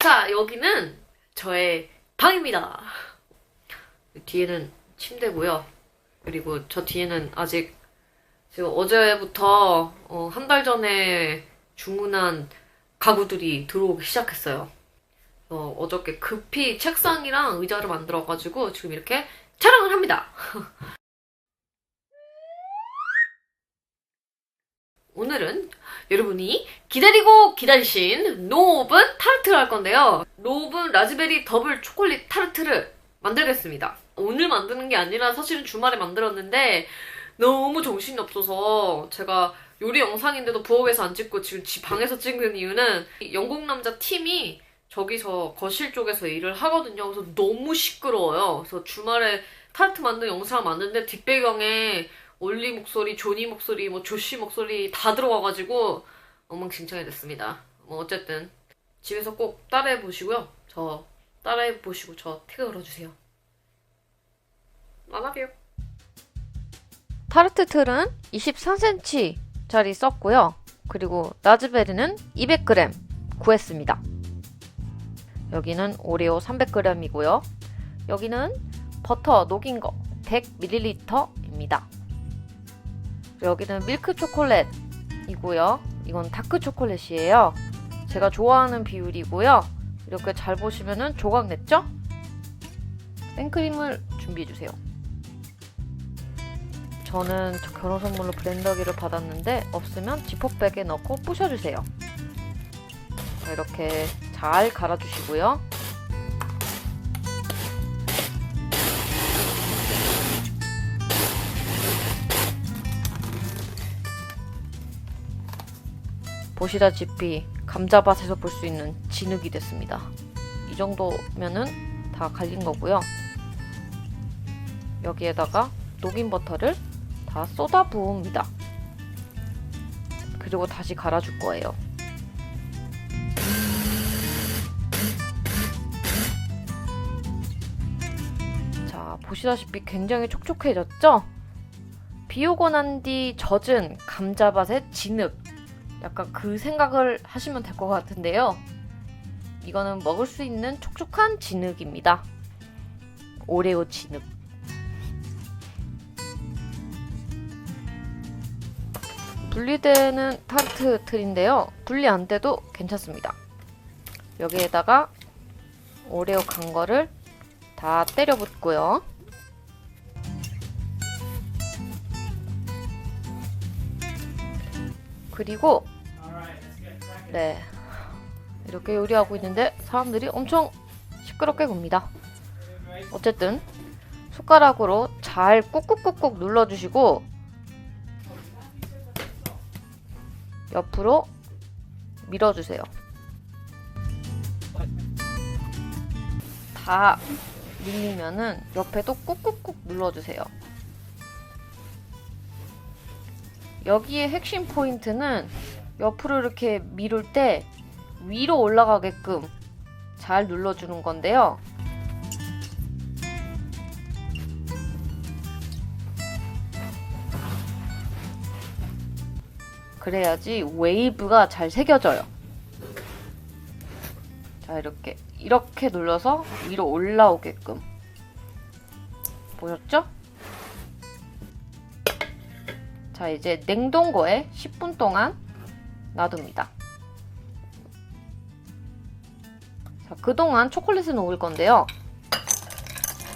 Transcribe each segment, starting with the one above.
자, 여기는 저의 방입니다. 뒤에는 침대고요. 그리고 저 뒤에는 아직 지금 어제부터 한달 전에 주문한 가구들이 들어오기 시작했어요. 어, 어저께 급히 책상이랑 의자를 만들어가지고 지금 이렇게 촬영을 합니다. 오늘은 여러분이 기다리고 기다리신 노오븐 타르트를 할 건데요. 노오븐 라즈베리 더블 초콜릿 타르트를 만들겠습니다. 오늘 만드는 게 아니라 사실은 주말에 만들었는데 너무 정신이 없어서 제가 요리 영상인데도 부엌에서 안 찍고 지금 집 방에서 찍는 이유는 영국 남자 팀이 저기서 거실 쪽에서 일을 하거든요. 그래서 너무 시끄러워요. 그래서 주말에 타르트 만든 영상을 만드는데 뒷배경에 올리 목소리, 조니 목소리, 뭐 조시 목소리 다 들어가가지고 엉망진창이 됐습니다. 뭐 어쨌든 집에서 꼭 따라해 보시고요. 저 따라해 보시고 저 태그 걸어주세요. 만나봬요. 타르트 틀은 23cm짜리 썼고요. 그리고 라즈베리는 200g 구했습니다. 여기는 오레오 300g이고요. 여기는 버터 녹인 거 100ml입니다. 여기는 밀크 초콜릿이고요. 이건 다크 초콜릿이에요. 제가 좋아하는 비율이고요. 이렇게 잘 보시면은 조각 냈죠? 생크림을 준비해 주세요. 저는 저 결혼 선물로 블렌더기를 받았는데 없으면 지퍼백에 넣고 부셔주세요. 자, 이렇게 잘 갈아주시고요. 보시다시피 감자밭에서 볼 수 있는 진흙이 됐습니다. 이 정도면은 다 갈린 거고요. 여기에다가 녹인 버터를 다 쏟아 부읍니다. 그리고 다시 갈아줄 거예요. 자, 보시다시피 굉장히 촉촉해졌죠? 비 오고 난 뒤 젖은 감자밭의 진흙. 약간 그 생각을 하시면 될 것 같은데요. 이거는 먹을 수 있는 촉촉한 진흙입니다. 오레오 진흙. 분리되는 타르트 틀인데요. 분리 안 돼도 괜찮습니다. 여기에다가 오레오 간 거를 다 때려 붓고요. 그리고 네 이렇게 요리하고 있는데 사람들이 엄청 시끄럽게 굽니다. 어쨌든 숟가락으로 잘 꾹꾹꾹꾹 눌러주시고 옆으로 밀어주세요. 다 밀리면은 옆에도 꾹꾹꾹 눌러주세요. 여기에 핵심 포인트는 옆으로 이렇게 밀을 때 위로 올라가게끔 잘 눌러주는 건데요. 그래야지 웨이브가 잘 새겨져요. 자, 이렇게. 이렇게 눌러서 위로 올라오게끔. 보셨죠? 자, 이제 냉동고에 10분 동안 놔둡니다. 자, 그동안 초콜릿을 녹일 건데요.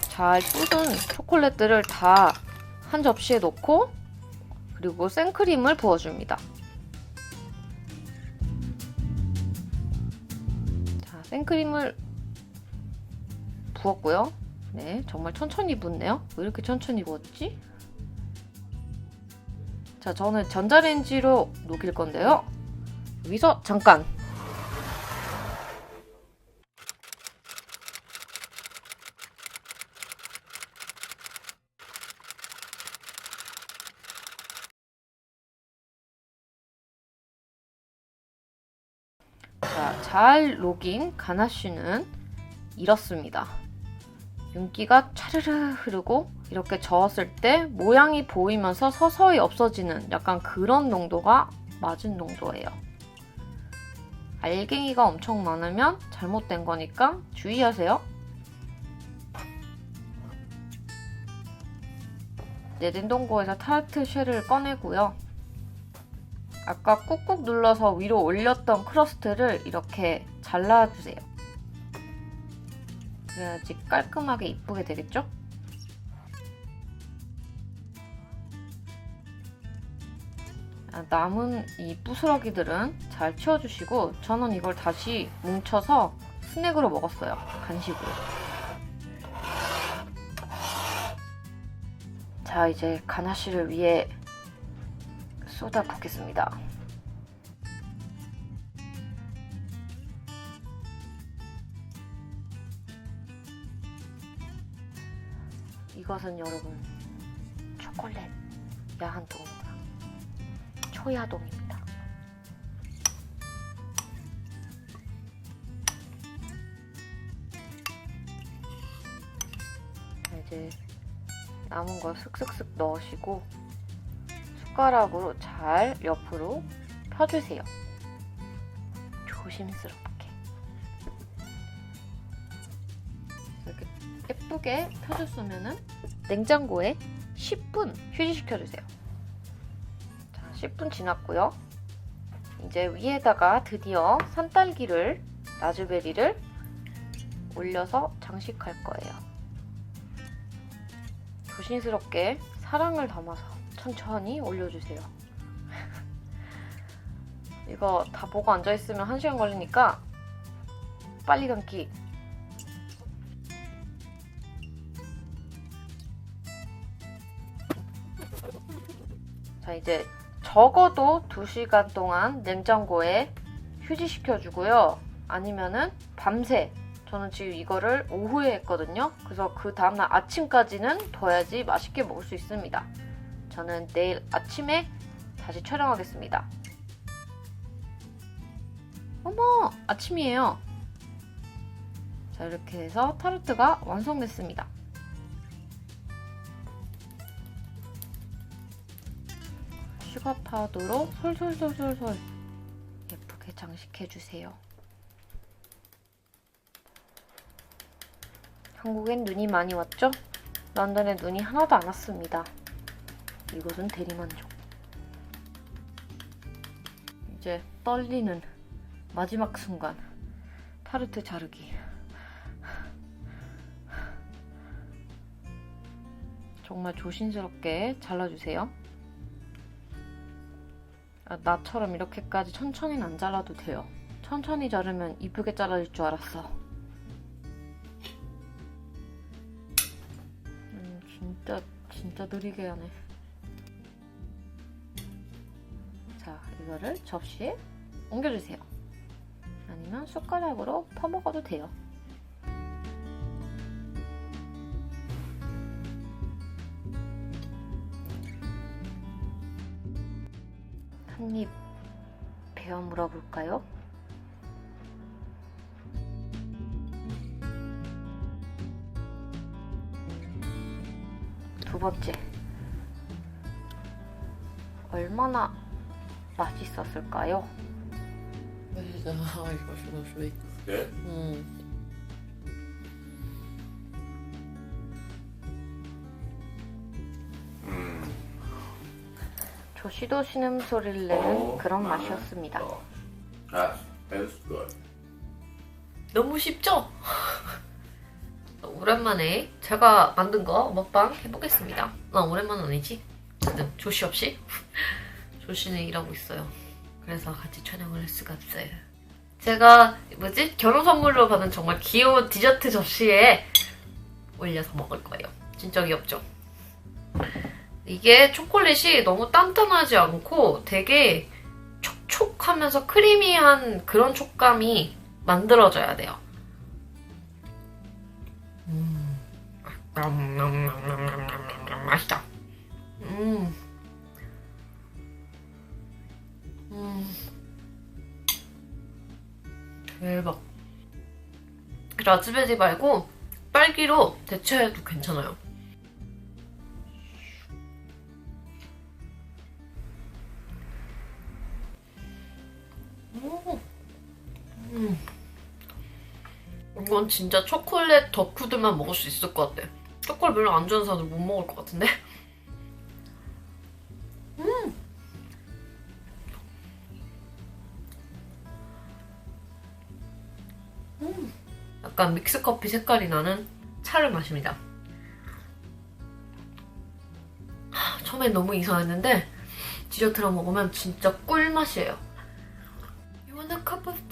잘 쏟은 초콜릿들을 다 한 접시에 넣고 그리고 생크림을 부어줍니다. 자, 생크림을 부었고요. 네, 정말 천천히 붓네요. 왜 이렇게 천천히 부었지? 자, 저는 전자레인지로 녹일 건데요. 여기서 잠깐. 자, 잘 녹인 가나쉬는 이렇습니다. 윤기가 차르르 흐르고 이렇게 저었을 때 모양이 보이면서 서서히 없어지는 약간 그런 농도가 맞은 농도예요. 알갱이가 엄청 많으면 잘못된 거니까 주의하세요. 네, 냉동고에서 타르트 쉘을 꺼내고요. 아까 꾹꾹 눌러서 위로 올렸던 크러스트를 이렇게 잘라주세요. 그래야지 깔끔하게 이쁘게 되겠죠? 남은 이 부스러기들은 잘 치워주시고 저는 이걸 다시 뭉쳐서 스낵으로 먹었어요. 간식으로. 자 이제 가나쉬를 위해 쏟아 붓겠습니다. 이것은 여러분 초콜릿 야한 동 입니다. 초야동입니다. 자, 이제 남은 거 슥슥슥 넣으시고 숟가락으로 잘 옆으로 펴주세요. 조심스럽게. 이렇게 예쁘게 펴줬으면은 냉장고에 10분 휴지시켜주세요. 자, 10분 지났고요. 이제 위에다가 드디어 산딸기를, 라즈베리를 올려서 장식할 거예요. 조심스럽게 사랑을 담아서 천천히 올려주세요. 이거 다 보고 앉아있으면 1시간 걸리니까 빨리 감기. 자, 이제 적어도 2시간 동안 냉장고에 휴지시켜 주고요. 아니면은 밤새 저는 지금 이거를 오후에 했거든요. 그래서 그 다음날 아침까지는 둬야지 맛있게 먹을 수 있습니다. 저는 내일 아침에 다시 촬영하겠습니다. 어머! 아침이에요. 자, 이렇게 해서 타르트가 완성됐습니다. 슈가 파우더로 솔솔솔솔솔 예쁘게 장식해주세요. 한국엔 눈이 많이 왔죠? 런던에 눈이 하나도 안 왔습니다. 이곳은 대리만족. 이제 떨리는 마지막 순간. 타르트 자르기. 정말 조심스럽게 잘라주세요. 아, 나처럼 이렇게까지 천천히는 안 잘라도 돼요. 천천히 자르면 이쁘게 잘라질 줄 알았어. 음, 진짜 진짜 느리게 하네. 자, 이거를 접시에 옮겨주세요. 아니면 숟가락으로 퍼먹어도 돼요. 한 입 베어 물어볼까요? 두 번째. 얼마나 맛있었을까요? 맛있어. 이거 슈가 슈이. 네? 음. 음. 조시도 신음소리를 내는 어, 그런 아, 맛이었습니다. 어. That's, good. 너무 쉽죠? 오랜만에 제가 만든 거 먹방 해보겠습니다. 나 오랜만은 아니지? 조시 없이 조시는 일하고 있어요. 그래서 같이 촬영을 할 수가 없어요. 제가 뭐지 결혼 선물로 받은 정말 귀여운 디저트 접시에 올려서 먹을 거예요. 진짜 귀엽죠? 이게 초콜릿이 너무 단단하지 않고 되게 촉촉하면서 크리미한 그런 촉감이 만들어져야 돼요. 음. 맛있다. 음. 음. 대박. 라즈베리 말고 딸기로 대체해도 괜찮아요. 음. 이건 진짜 초콜릿 덕후들만 먹을 수 있을 것 같아. 초콜릿 별로 안 좋아하는 사람들 못 먹을 것 같은데? 음! 음! 약간 믹스커피 색깔이 나는 차를 마십니다. 하, 처음엔 너무 이상했는데 디저트랑 먹으면 진짜 꿀맛이에요.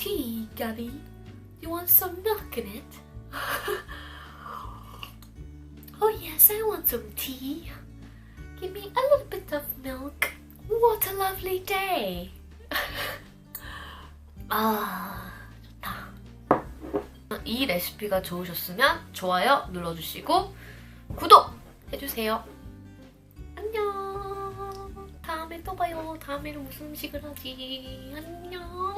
Tea, Daddy? You want some milk in it? oh yes, I want some tea. Give me a little bit of milk. What a lovely day. 아, 좋다. 이 레시피가 좋으셨으면 좋아요 눌러주시고 구독 해주세요. 안녕. 다음에 또 봐요. 다음에는 무슨 음식을 하지? 안녕.